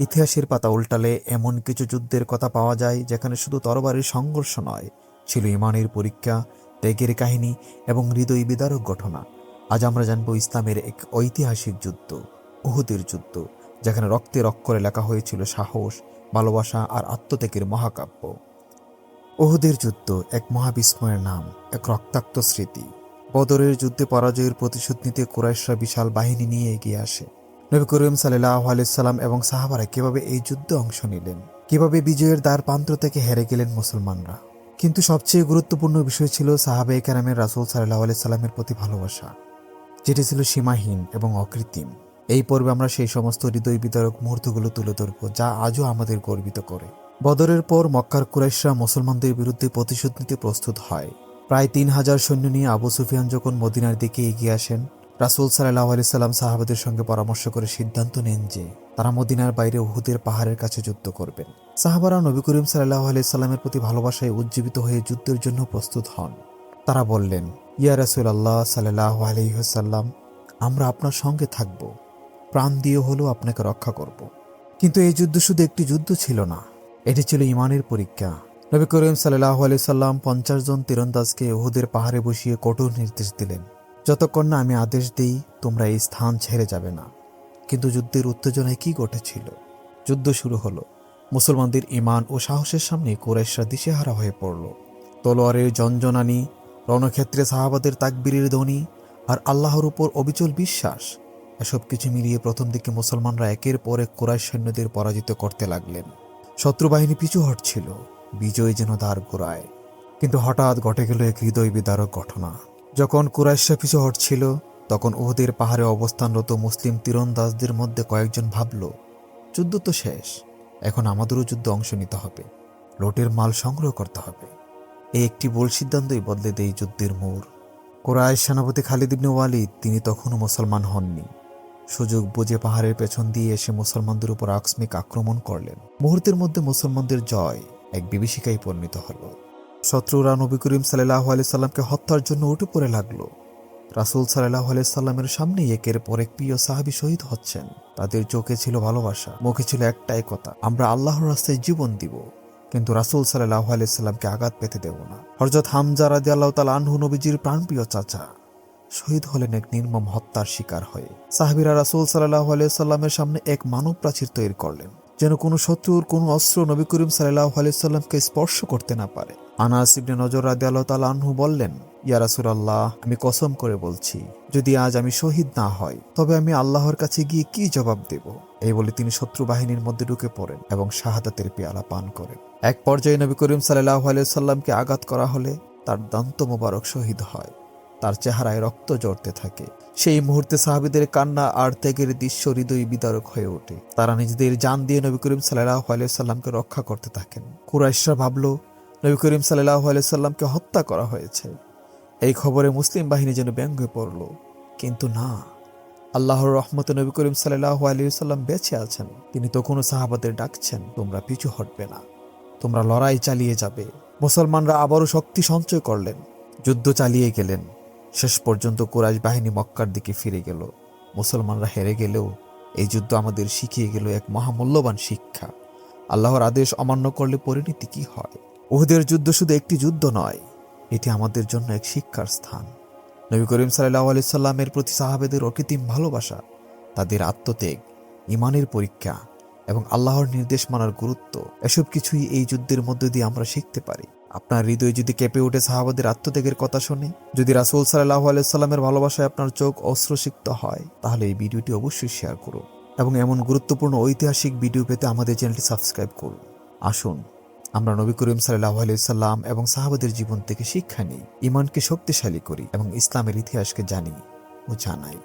ইতিহাসের পাতা উল্টালে এমন কিছু যুদ্ধের কথা পাওয়া যায় যেখানে শুধু তরবারির সংঘর্ষ নয়, ছিল ইমানের পরীক্ষা, ত্যাগের কাহিনী এবং হৃদয় বিদারক ঘটনা। আজ আমরা জানব ইসলামের এক ঐতিহাসিক যুদ্ধ, উহুদের যুদ্ধ, যেখানে রক্তের অক্ষরে লেখা হয়েছিল সাহস, ভালোবাসা আর আত্মত্যাগের মহাকাব্য। ওহুদের যুদ্ধ এক মহাবিস্ময়ের নাম, এক রক্তাক্ত স্মৃতি। বদরের যুদ্ধে পরাজয়ের প্রতিশোধ নিতে কুরাইশরা বিশাল বাহিনী নিয়ে এগিয়ে আসে। নবী করিম সাল্লাহ আলাইসাল্লাম এবং সাহাবারা কীভাবে এই যুদ্ধে অংশ নিলেন? কীভাবে বিজয়ের দ্বার প্রান্ত থেকে হেরে গেলেন মুসলমানরা? কিন্তু সবচেয়ে গুরুত্বপূর্ণ বিষয় ছিল সাহাবে কেরামের রাসুল সাল্লাহ আলাইসাল্লামের প্রতি ভালোবাসা, যেটি ছিল সীমাহীন এবং অকৃত্রিম। এই পর্বে আমরা সেই সমস্ত হৃদয় বিতরক মুহূর্তগুলো তুলে ধরব, যা আজও আমাদের গর্বিত করে। বদরের পর মক্কার কুরাইশরা মুসলমানদের বিরুদ্ধে প্রতিশোধ নিতে প্রস্তুত হয়। প্রায় তিন হাজার সৈন্য নিয়ে আবু সুফিয়ান যখন মদিনার দিকে এগিয়ে আসেন রাসুল সাল্লাহ আলি সাল্লাম সাহাবাদের সঙ্গে পরামর্শ করে সিদ্ধান্ত নেন যে, তারা মদিনার বাইরে উহুদের পাহাড়ের কাছে যুদ্ধ করবেন। সাহাবারা নবী করিম সাল্লাহ আলি সাল্লামের প্রতি ভালোবাসায় উজ্জীবিত হয়ে যুদ্ধের জন্য প্রস্তুত হন। তারা বললেন, ইয়া রাসুল আল্লাহ সাল্লাহ আলহিহসাল্লাম আমরা আপনার সঙ্গে থাকব। প্রাণ দিয়ে হলেও আপনাকে রক্ষা করব। কিন্তু এই যুদ্ধ শুধু একটি যুদ্ধ ছিল না, এটি ছিল ইমানের পরীক্ষা। নবী করিম সাল্লাহ আলি সাল্লাম পঞ্চাশ জন তীরন্দাজকে উহুদের পাহাড়ে বসিয়ে কঠোর নির্দেশ দিলেন। যতক্ষণ না আমি আদেশ দিই, তোমরা এই স্থান ছেড়ে যাবে না। কিন্তু যুদ্ধের উত্তেজনায় কি ঘটেছিল? যুদ্ধ শুরু হলো। মুসলমানদের ইমান ও সাহসের সামনে কোরাইশরা দিশেহারা হয়ে পড়ল। তলোয়ারের জঞ্জনানি রণক্ষেত্রে সাহাবাদের তাকবীরের ধ্বনি আর আল্লাহর উপর অবিচল বিশ্বাস, এসব কিছু মিলিয়ে প্রথম দিকে মুসলমানরা একের পর এক কোরাইশ সৈন্যদের পরাজিত করতে লাগলেন। শত্রু বাহিনী পিছু হটছিল, বিজয় যেন দ্বার গোড়ায়। কিন্তু হঠাৎ ঘটে গেল এক হৃদয় বিদারক ঘটনা। যখন কুরাইশা পিছু হটছিল, তখন ওহদের পাহাড়ে অবস্থানরত মুসলিম তীরন্দাজদের মধ্যে কয়েকজন ভাবল, যুদ্ধ তো শেষ, এখন আমাদেরও যুদ্ধ অংশ নিতে হবে, লোটের মাল সংগ্রহ করতে হবে। এই একটি ভুল সিদ্ধান্তই বদলে দেয় যুদ্ধের মোড়। কোরআশ সেনাপতি খালিদ ইবনে ওয়ালিদ, তিনি তখনও মুসলমান হননি। সুযোগ বুঝে পাহাড়ের পেছন দিয়ে এসে মুসলমানদের উপর আকস্মিক আক্রমণ করলেন। মুহূর্তের মধ্যে মুসলমানদের জয় এক বিভীষিকায় পরিণত হলো। শত্রুরা নবী করিম সাল্লাহ সাল্লামকে হত্যার জন্য উঠে পড়ে লাগল। রাসুল সাল্লাহ সাল্লামের সামনে একের পর এক প্রিয় সাহাবি শহীদ হচ্ছেন। তাদের চোখে ছিল ভালোবাসা, মুখে ছিল একটাই কথা, আমরা আল্লাহর রাস্তায় জীবন দিব, কিন্তু রাসুল সাল্লাহ সাল্লামকে আঘাত পেতে দেব না। হরজত হামজা রাজি আল্লাহ তাল আনহু নবীজির প্রাণপ্রিয় চাচা শহীদ হলেন এক নির্মম হত্যার শিকার হয়ে। সাহাবিরা রাসুল সাল্লাহ সাল্লামের সামনে এক মানব প্রাচীর তৈরি করলেন, যেন কোনো শত্রুর কোনো অস্ত্র নবী করিম সাল্লাহ সাল্লামকে স্পর্শ করতে না পারে। আনাস ইবনে নজর রাদি আল্লাহ তাল আনহু বললেন, ইয়া রাসুলাল্লাহ, আমি কসম করে বলছি, যদি আজ আমি শহীদ না হয় তবে আমি আল্লাহর কাছে গিয়ে কি জবাব দেব? এই বলে তিনি শত্রু বাহিনীর মধ্যে ঢুকে পড়েন এবং শাহাদাতের পেয়ালা পান করেন। এক পর্যায়ে নবী করিম সাল্লাহ সাল্লামকে আঘাত করা হলে তার দান্ত মোবারক শহীদ হয়, তার চেহারায় রক্ত জড়তে থাকে। সেই মুহূর্তে সাহাবিদের কান্না আর ত্যাগের দৃশ্য হৃদয় বিদারক হয়ে ওঠে। তারা নিজেদের জান দিয়ে নবী করিম সাল্লাহ সাল্লামকে রক্ষা করতে থাকেন। কুরাইশরা ভাবল নবী করিম সাল্লাহ সাল্লামকে হত্যা করা হয়েছে। এই খবরে মুসলিম বাহিনী যেন ব্যঙ্গে পড়ল। কিন্তু না, আল্লাহর রহমতে নবী করিম সাল্লাহ সাল্লাম বেঁচে আছেন। তিনি তখনও সাহাবাদের ডাকছেন, তোমরা পিছু হটবে না। তোমরা লড়াই চালিয়ে যাবে। মুসলমানরা আবারও শক্তি সঞ্চয় করলেন। যুদ্ধ চালিয়ে গেলেন। শেষ পর্যন্ত কুরাইশ বাহিনী মক্কার দিকে ফিরে গেল। মুসলমানরা হেরে গেলেও এই যুদ্ধ আমাদের শিখিয়ে গেল এক মহামূল্যবান শিক্ষা। আল্লাহর আদেশ অমান্য করলে পরিণতি কি হয়? উহুদের যুদ্ধ শুধু একটি যুদ্ধ নয়, এটি আমাদের জন্য এক শিক্ষার স্থান। নবী করিম সাল্লাহ আলি সাল্লামের প্রতি সাহাবেদের অকৃত্রিম ভালোবাসা, তাদের আত্মত্যাগ, ইমানের পরীক্ষা এবং আল্লাহর নির্দেশ মানার গুরুত্ব, এসব কিছুই এই যুদ্ধের মধ্য দিয়ে আমরা শিখতে পারি। আপনার হৃদয় যদি কেঁপে উঠে সাহাবাদের আত্মত্যাগের কথা শুনে, যদি রাসুল সাল্লাহ আলাইসাল্লামের ভালোবাসায় আপনার চোখ অস্ত্রসিক্ত হয়, তাহলে এই ভিডিওটি অবশ্যই শেয়ার করুন এবং এমন গুরুত্বপূর্ণ ঐতিহাসিক ভিডিও পেতে আমাদের চ্যানেলটি সাবস্ক্রাইব করুন। আসুন আমরা নবী করিম সাল্লাহ আলাইসাল্লাম এবং সাহাবাদের জীবন থেকে শিক্ষা নিই ইমানকে শক্তিশালী করি এবং ইসলামের ইতিহাসকে জানি ও জানাই।